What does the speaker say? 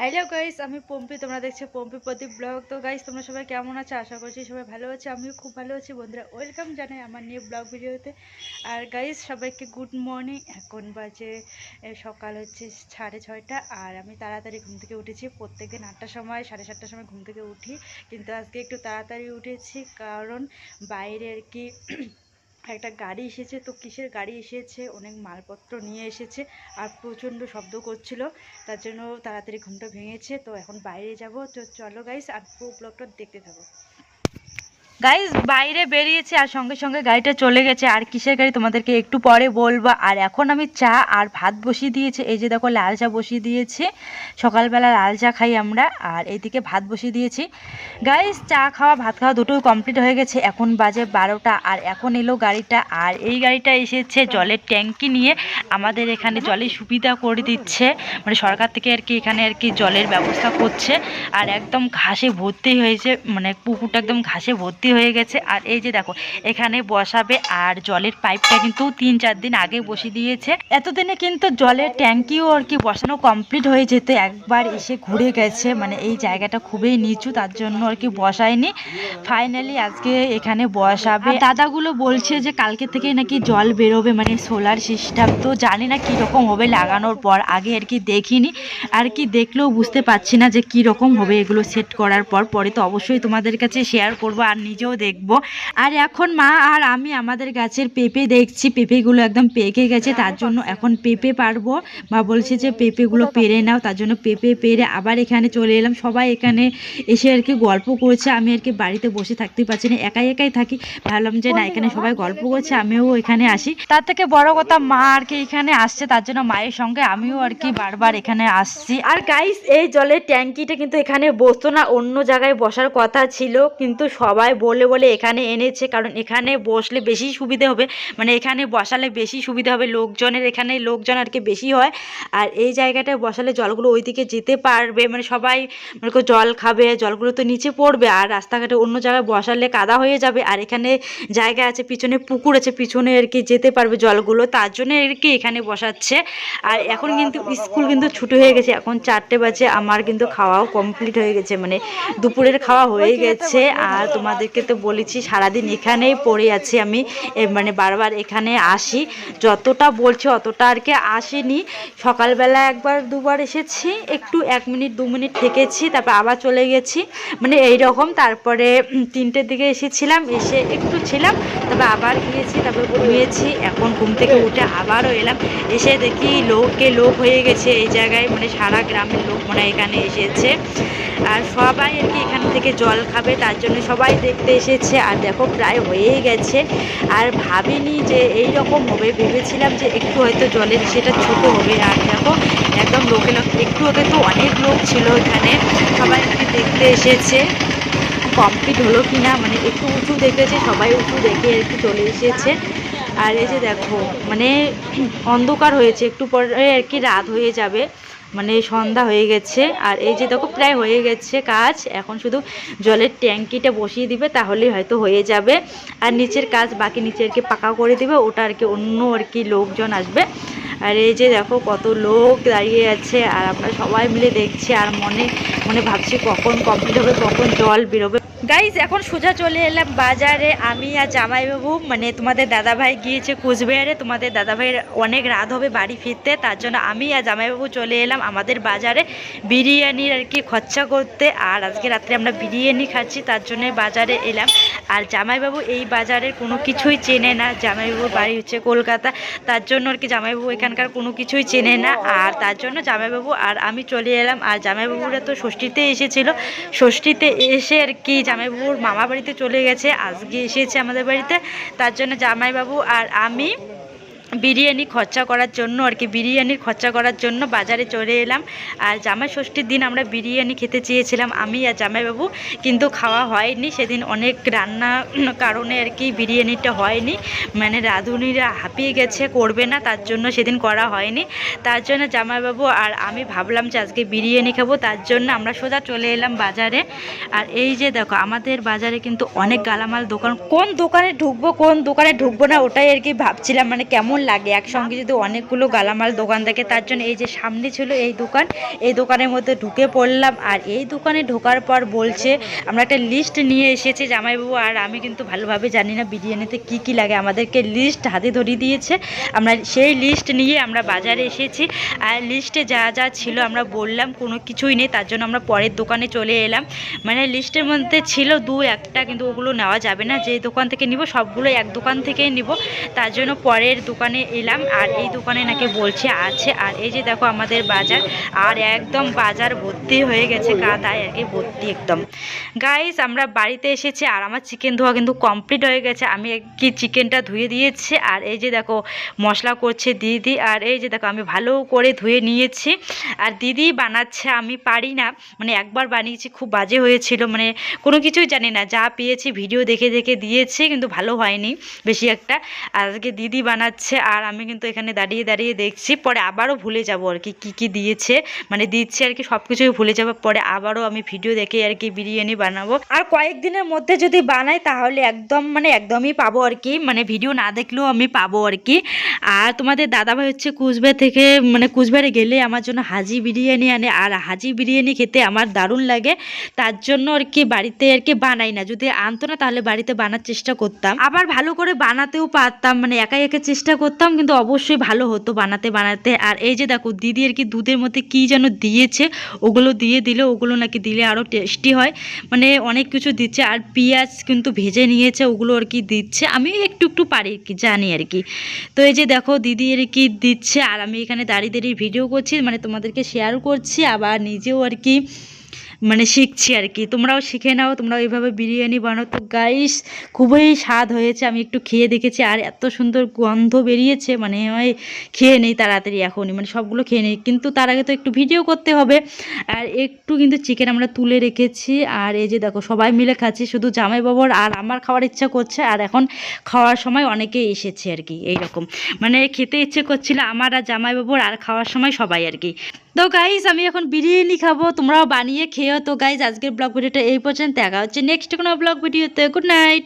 Hello guys আমি পম্পি, তোমরা দেখছ পম্পি প্রদীপ ব্লগ। তো গাইস তোমরা সবাই কেমন আছো? আশা করছি সবাই ভালো আছে, আমিও খুব ভালো আছি। বন্ধুরা ওয়েলকাম জানাই আমার নিউ ব্লগ ভিডিওতে। আর গাইস সবাইকে গুড মর্নিং এখন বাজে সকাল হচ্ছে সাড়ে ছয়টা, আর আমি তাড়াতাড়ি ঘুম থেকে উঠেছি। প্রত্যেক দিন আটটার সময়, সাড়ে সাতটার সময় ঘুম থেকে উঠি। কিন্তু আজকে একটু তাড়াতাড়ি উঠেছি, কারণ বাইরে আর কি একটা গাড়ি এসেছে, তো কিসের গাড়ি এসেছে? অনেক মালপত্র নিয়ে এসেছে আর প্রচণ্ড শব্দ করছিল, তার জন্য তাড়াতাড়ি ঘুমটা ভেঙেছে, তো এখন বাইরে যাব। তো চলো গাইস আর পুরো ব্লগটা দেখতে থাকো। গাইস বাইরে বেরিয়েছে আর সঙ্গে সঙ্গে গাড়িটা চলে গেছে। আর কিসের গাড়ি তোমাদেরকে একটু পরে বলব। আর এখন আমি চা আর ভাত বসিয়ে দিয়েছি। এই যে দেখো, লাল চা বসিয়ে দিয়েছি। সকালবেলা লাল চা খাই আমরা। আর এইদিকে ভাত বসিয়ে দিয়েছি। গাইজ চা খাওয়া, ভাত খাওয়া দুটোই কমপ্লিট হয়ে গেছে। এখন বাজে বারোটা। আর এখন এলো গাড়িটা। আর এই গাড়িটা এসেছে জলের ট্যাঙ্কি নিয়ে। আমাদের এখানে জলের সুবিধা করে দিচ্ছে। মানে সরকার থেকে আর কি এখানে আর কি জলের ব্যবস্থা করছে। আর একদম ঘাসে ভর্তি হয়েছে। মানে পুকুরটা একদম ঘাসে ভর্তি হয়ে গেছে। আর এই যে দেখো, এখানে বসাবে আর জলের পাইপটা কিন্তু তিন চার দিন আগে বসিয়ে দিয়েছে। এতদিনে কিন্তু জলের ট্যাঙ্কিও আর কি বসানো কমপ্লিট হয়ে যেত, একবার এসে ঘুরে গেছে। মানে এই জায়গাটা খুবই নিচু, তার জন্য আর কি বসায়নি। ফাইনালি আজকে এখানে বসাবে। দাদাগুলো বলছে যে কালকে থেকে নাকি জল বেরোবে মানে সোলার সিস্টেম তো জানি না কীরকম হবে লাগানোর পর, আগে আর কি দেখিনি। আর কি দেখলেও বুঝতে পারছি না যে কী রকম হবে এগুলো সেট করার পর। পরে তো অবশ্যই তোমাদের কাছে শেয়ার করব। আর নিজেও দেখব। আর এখন মা আর আমি আমাদের গাছের পেঁপে দেখছি, পেঁপেগুলো একদম পেকে গেছে, তার জন্য এখন পেঁপে পারব। মা বলছে যে পেঁপেগুলো পেরে নাও, তার জন্য পেঁপে পেরে আবার এখানে চলে এলাম। সবাই এখানে এসে আর কি গল্প করছে, আমি আর কি বাড়িতে বসে থাকতে পারছি না, একাই একাই থাকি। ভাবলাম যে না, এখানে সবাই গল্প করছে, আমিও এখানে আসি। তার থেকে বড় কথা মা আর কি এখানে আসছে, তার জন্য মায়ের সঙ্গে আমিও আর কি বারবার এখানে আসছি। আর গাইস এই জলের ট্যাঙ্কিটা কিন্তু এখানে বসতো না, অন্য জায়গায় বসার কথা ছিল, কিন্তু সবাই বলে বলে এখানে এনেছে, কারণ এখানে বসলে বেশি সুবিধা হবে। মানে এখানে বসালে বেশি সুবিধা হবে, লোকজনের এখানে লোকজন আর কি বেশি হয়। আর এই জায়গাটায় বসালে জলগুলো ওইদিকে যেতে পারবে মানে সবাই মনে জল খাবে, জলগুলো তো নিচে পড়বে। আর রাস্তাঘাটে অন্য জায়গায় বসালে কাদা হয়ে যাবে। আর এখানে জায়গা আছে, পিছনে পুকুর আছে, পিছনে আর কি যেতে পারবে জলগুলো। তার জন্য আর কি এখানে বসাচ্ছে। আর এখন কিন্তু স্কুল কিন্তু ছুটি হয়ে গেছে। এখন চারটে বাজে, আমার কিন্তু খাওয়াও কমপ্লিট হয়ে গেছে। মানে দুপুরের খাওয়া হয়ে গেছে। আর তোমাদেরকে তো বলেছি, সারাদিন এখানেই পড়ে আছি আমি। মানে বারবার এখানে আসি। যতটা বলছি অতটা আর কি আসিনি। সকালবেলা একবার, দুবার এসেছি, একটু এক মিনিট, দু মিনিট থেকেছি, তারপর আবার চলে গেছি। মানে এই রকম তারপরে তিনটের দিকে এসেছিলাম, এসে একটু ছিলাম, তারপর আবার গিয়েছি, তারপর ঘুমিয়েছি, এখন ঘুম থেকে উঠে আবারও এলাম। এসে দেখি লোককে লোক হয়ে গেছে এই জায়গায় মানে সারা গ্রামের লোক মনে এখানে এসেছে। আর সবাই আর কি এখান থেকে জল খাবে, তার জন্য সবাই দেখতে এসেছে আর দেখো প্রায় হয়েই গেছে। আর ভাবিনি যে এই রকম হবে, ভেবেছিলাম যে একটু হয়তো জলের সেটা ছোট হবে। আর দেখো, একদম লোকে লোক একটু আগে তো অনেক লোক ছিল এখানে। সবাই দেখতে এসেছে। কমপ্লিট হলো কি না মানে একটু উঁচু দেখেছে, সবাই উঁচু দেখে কি চলে এসেছে। আর এই যে দেখো মানে অন্ধকার হয়েছে, একটু পরে আর কি রাত হয়ে যাবে। মানে সন্ধ্যা হয়ে গেছে, আর এই যে দেখো প্রায় হয়ে গেছে কাজ, এখন শুধু জলের ট্যাঙ্কিটা বসিয়ে দিবে, তাহলেই হয়তো হয়ে যাবে। আর নিচের কাজ বাকি নিচে আর কি পাকা করে দিবে, ওটা আর কি অন্য আর কি লোকজন আসবে। আর এই যে দেখো কত লোক দাঁড়িয়ে আছে, আর আমরা সবাই মিলে দেখছি, আর মনে মনে ভাবছি কখন কমপ্লিট হবে, কখন জল বেরোবে। গাইজ এখন সোজা চলে এলাম বাজারে। আমি আর জামাইবাবু মানে তোমাদের দাদাভাই গিয়েছে কোচবিহারে। তোমাদের দাদাভাইয়ের অনেক রাত হবে বাড়ি ফিরতে। তার জন্য আমি আর জামাইবাবু চলে এলাম আমাদের বাজারে বিরিয়ানির আর কি খরচা করতে। আর আজকে রাত্রে আমরা বিরিয়ানি খাচ্ছি, তার জন্য বাজারে এলাম। আর জামাইবাবু এই বাজারের কোনো কিছুই চেনে না। জামাইবাবুর বাড়ি হচ্ছে কলকাতা। তার জন্য আর কি জামাইবাবু এখানকার কোনো কিছুই চেনে না। আর তার জন্য জামাইবাবু আর আমি চলে এলাম। আর জামাইবাবুরা তো ষষ্ঠীতে এসেছিল। ষষ্ঠীতে এসে আর কি জামাইবাবুর মামা বাড়িতে চলে গেছে, আজকে এসেছে আমাদের বাড়িতে। তার জন্য জামাইবাবু আর আমি বিরিয়ানি খরচা করার জন্য আর কি, বিরিয়ানির খরচা করার জন্য বাজারে চলে এলাম। আর জামাই ষষ্ঠীর দিন আমরা বিরিয়ানি খেতে চেয়েছিলাম, আমি আর জামাইবাবু, কিন্তু খাওয়া হয়নি। সেদিন অনেক রান্না কারণে আর কি বিরিয়ানিটা হয়নি। মানে রাঁধুনিরা হাঁপিয়ে গেছে, করবে না, তার জন্য সেদিন করা হয়নি। তার জন্য জামাইবাবু আর আমি ভাবলাম যে আজকে বিরিয়ানি খাব, তার জন্য আমরা সোজা চলে এলাম বাজারে। আর এই যে দেখো, আমাদের বাজারে কিন্তু অনেক গালামাল দোকান। কোন দোকানে ঢুকবো, কোন দোকানে ঢুকবো না, ওটাই আর কি ভাবছিলাম মানে কেমন কেমন লাগে? একসঙ্গে যদি অনেকগুলো গালামাল দোকান থাকে তার জন্য এই যে সামনে ছিল এই দোকান, এই দোকানের মধ্যে ঢুকে পড়লাম। আর এই দোকানে ঢোকার পর বলছে, আমরা একটা লিস্ট নিয়ে এসেছি জামাইবাবু, আর আমি কিন্তু ভালোভাবে জানি না বিরিয়ানিতে কি কি লাগে। আমাদেরকে লিস্ট হাতে ধরিয়ে দিয়েছে। আমরা সেই লিস্ট নিয়ে আমরা বাজারে এসেছি। আর লিস্টে যা যা ছিল আমরা বললাম, কোনো কিছুই নেই। তার জন্য আমরা পরের দোকানে চলে এলাম। মানে লিস্টের মধ্যে ছিল দু একটা, কিন্তু ওগুলো নেওয়া যাবে না। যে দোকান থেকে নিব সবগুলো এক দোকান থেকেই নিব। তার জন্য পরের দোকানে এলাম আর এই দোকানে নাকি বলছে আছে। আর এই যে দেখো আমাদের বাজার, আর একদম বাজার ভর্তি হয়ে গেছে কাদায় আর কি ভর্তি একদম। গাইস আমরা বাড়িতে এসেছি আর আমার চিকেন ধোয়া কিন্তু কমপ্লিট হয়ে গেছে। আমি কি চিকেনটা ধুয়ে দিয়েছি। আর এই যে দেখো, মশলা করছে দিদি। আর এই যে দেখো, আমি ভালো করে ধুয়ে নিয়েছি। আর দিদি বানাচ্ছে, আমি পারি না। মানে একবার বানিয়েছি, খুব বাজে হয়েছিল। মানে কোনো কিছুই জানি না। যা পেয়েছি ভিডিও দেখে দেখে দিয়েছি, কিন্তু ভালো হয়নি বেশি একটা। আর আজকে দিদি বানাচ্ছে আর আমি কিন্তু এখানে দাঁড়িয়ে দাঁড়িয়ে দেখছি, পরে আবারও ভুলে যাব আর কি, কী কী দিয়েছে। মানে দিচ্ছে আর কি সব কিছুই ভুলে যাব, পরে আবারও আমি ভিডিও দেখে আর কি বিরিয়ানি বানাবো। আর কয়েকদিনের মধ্যে যদি বানাই তাহলে একদম মানে একদমই পাবো আর কি মানে ভিডিও না দেখলেও আমি পাবো আর কি। আর তোমাদের দাদাভাই হচ্ছে কুচবিহার থেকে মানে কুচবিহারে গেলে আমার জন্য হাজি বিরিয়ানি আনে, আর হাজি বিরিয়ানি খেতে আমার দারুণ লাগে। তার জন্য আর কি বাড়িতে আর কি বানাই না, যদি আনতো না তাহলে বাড়িতে বানার চেষ্টা করতাম। আবার ভালো করে বানাতেও পারতাম মানে একাই একা চেষ্টা করতাম, কিন্তু অবশ্যই ভালো হতো বানাতে বানাতে। আর এই যে দেখো, দিদি আর কি দুধের মধ্যে কি যেন দিয়েছে, ওগুলো দিয়ে দিলে, ওগুলো নাকি দিলে আরও টেস্টি হয়। মানে অনেক কিছু দিচ্ছে, আর পেঁয়াজ কিন্তু ভেজে নিয়েছে, ওগুলো আর কি দিচ্ছে। আমি একটু একটু পারি আর কি, জানি আর কি। তো এই যে দেখো, দিদি আর কি দিচ্ছে, আর আমি এখানে দাঁড়িয়ে দাঁড়িয়ে ভিডিও করছি মানে তোমাদেরকে শেয়ার করছি, আবার নিজেও আর কি মানে শিখছি আর কি। তোমরাও শিখে নাও, তোমরাও এইভাবে বিরিয়ানি বানাও। তো গাইস খুবই স্বাদ হয়েছে, আমি একটু খেয়ে দেখেছি। আর এত সুন্দর গন্ধ বেরিয়েছে মানে হয় খেয়ে নেই তাড়াতাড়ি এখনই মানে সবগুলো খেয়ে নেই। কিন্তু তার আগে তো একটু ভিডিও করতে হবে। আর একটু কিন্তু চিকেন আমরা তুলে রেখেছি। আর এই যে দেখো, সবাই মিলে খাচ্ছি, শুধু জামাই বাবর আর আমার খাওয়ার ইচ্ছা করছে। আর এখন খাওয়ার সময় অনেকেই এসেছে আর কি, এইরকম। মানে খেতে ইচ্ছে করছিল আমার আর জামাই বাবুর আর খাওয়ার সময় সবাই আর কি। তো গাইজ আমি এখন বিরিয়ানি খাব, তোমরাও বানিয়ে খেয়েও তো গাইজ আজকের ব্লগ ভিডিওটা এই পর্যন্ত। দেখা হচ্ছে নেক্সট কোনো ব্লগ ভিডিওতে গুড নাইট